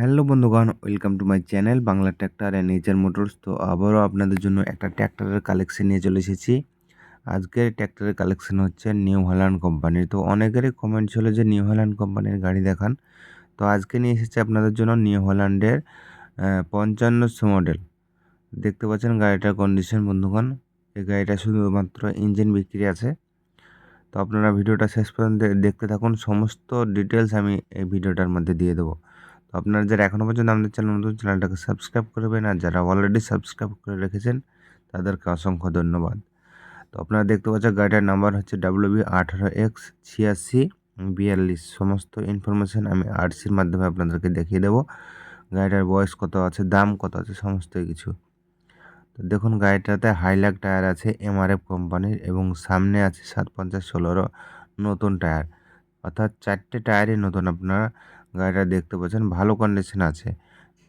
Hello বন্ধুগণ, welcome to my channel Bangla tractor and nature motors. তো আবারও আপনাদের জন্য একটা ট্র্যাক্টরের কালেকশন নিয়ে চলে এসেছি। আজকের ট্র্যাক্টরের কালেকশন হচ্ছে নিউ হল্যান্ড কোম্পানির। তো অনেকেরই কমেন্ট ছিল যে নিউ হল্যান্ড কোম্পানির গাড়ি দেখান। তো আজকে নিয়ে এসেছি আপনাদের জন্য নিউ হল্যান্ডের পঞ্চান্নশো মডেল দেখতে পাচ্ছেন গাড়িটার কন্ডিশন বন্ধুগণ, এই গাড়িটা শুধুমাত্র ইঞ্জিন বিক্রি আছে। তো আপনারা ভিডিওটা শেষ পর্যন্ত দেখতে থাকুন। সমস্ত ডিটেলস আমি এই ভিডিওটার মধ্যে দিয়ে দেবো। তো আপনারা যারা এখনও পর্যন্ত আমাদের চ্যানেল নতুন, চ্যানেলটাকে সাবস্ক্রাইব করবেন আর যারা অলরেডি সাবস্ক্রাইব করে রেখেছেন, তাদেরকে অসংখ্য ধন্যবাদ। তো আপনারা দেখতে পাচ্ছেন গাড়িটার নাম্বার হচ্ছে ডাব্লিউ বি আঠারো এক্স ছিয়াশি, বিয়াল্লিশ। সমস্ত ইনফরমেশান আমি আরসির মাধ্যমে আপনাদেরকে দেখিয়ে দেবো। গাড়িটার বয়স কত আছে, দাম কত আছে, সমস্ত কিছু। তো দেখুন গাড়িটাতে হাইলাক টায়ার আছে এমআরএফ কোম্পানির এবং সামনে আছে সাত পঞ্চাশ ষোলোরও নতুন টায়ার অর্থাৎ চারটে টায়ারই নতুন আপনারা গাড়িটা দেখতে পাচ্ছেন, ভালো কন্ডিশন আছে।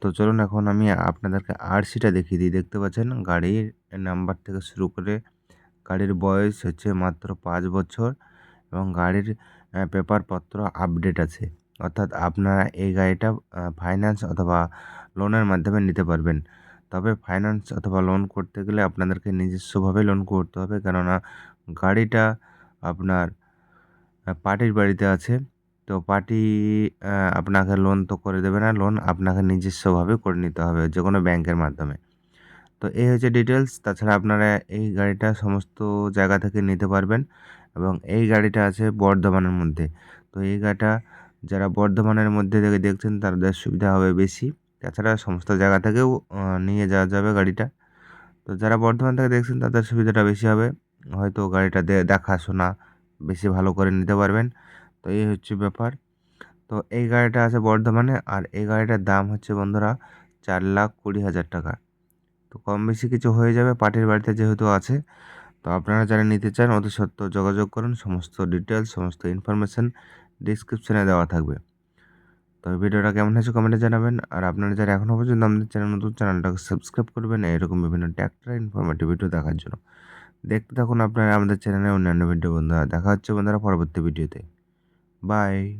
তো চলুন এখন আমি আপনাদেরকে আরসিটা দেখিয়ে দিই। দেখতে পাচ্ছেন, গাড়ির নাম্বার থেকে শুরু করে গাড়ির বয়স হচ্ছে মাত্র পাঁচ বছর এবং গাড়ির পেপারপত্র আপডেট আছে। অর্থাৎ আপনারা এই গাড়িটা ফাইন্যান্স অথবা লোনের মাধ্যমে নিতে পারবেন। তবে ফাইন্যান্স অথবা লোন করতে গেলে আপনাদেরকে নিজস্বভাবে লোন করতে হবে। কেননা গাড়িটা আপনার পার্টির বাড়িতে আছে। তো পার্টি আপনাকে লোন তো করে দেবে না। লোন আপনাকে নিজস্বভাবে করে নিতে হবে যে কোনো ব্যাংকের মাধ্যমে। তো এই হচ্ছে ডিটেলস তাছাড়া আপনারা এই গাড়িটা সমস্ত জায়গা থেকে নিতে পারবেন এবং এই গাড়িটা আছে বর্ধমানের মধ্যে। তো এই গাড়িটা যারা বর্ধমানের মধ্যে থেকে দেখছেন তাদের সুবিধা হবে বেশি। তাছাড়া সমস্ত জায়গা থেকেও নিয়ে যাওয়া যাবে গাড়িটা। তো যারা বর্ধমান থেকে দেখছেন তাদের সুবিধাটা বেশি হবে। হয়তো গাড়িটা দেখাশোনা বেশি ভালো করে নিতে পারবেন। তো এই হচ্ছে ব্যাপার। তো এই গাড়িটা আছে বর্ধমানে আর এই গাড়িটার দাম হচ্ছে বন্ধুরা চার লাখ কুড়ি হাজার টাকা। তো কম বেশি কিছু হয়ে যাবে পার্টির বাড়িতে যেহেতু আছে। তো আপনারা যারা নিতে চান অতি সত্ত্বেও যোগাযোগ করুন, সমস্ত ডিটেলস সমস্ত ইনফরমেশান ডিসক্রিপশানে দেওয়া থাকবে। তো ভিডিওটা কেমন হয়েছে কমেন্টে জানাবেন আর আপনারা যারা এখনও পর্যন্ত আমাদের চ্যানেল নতুন চ্যানেলটাকে সাবস্ক্রাইব করবেন, এরকম বিভিন্ন ট্যাক্টার ইনফরমেটিভ ভিডিও দেখার জন্য। দেখতে থাকুন আপনারা আমাদের চ্যানেলে অন্যান্য ভিডিও বন্ধুরা। দেখা হচ্ছে বন্ধুরা পরবর্তী ভিডিওতে Bye.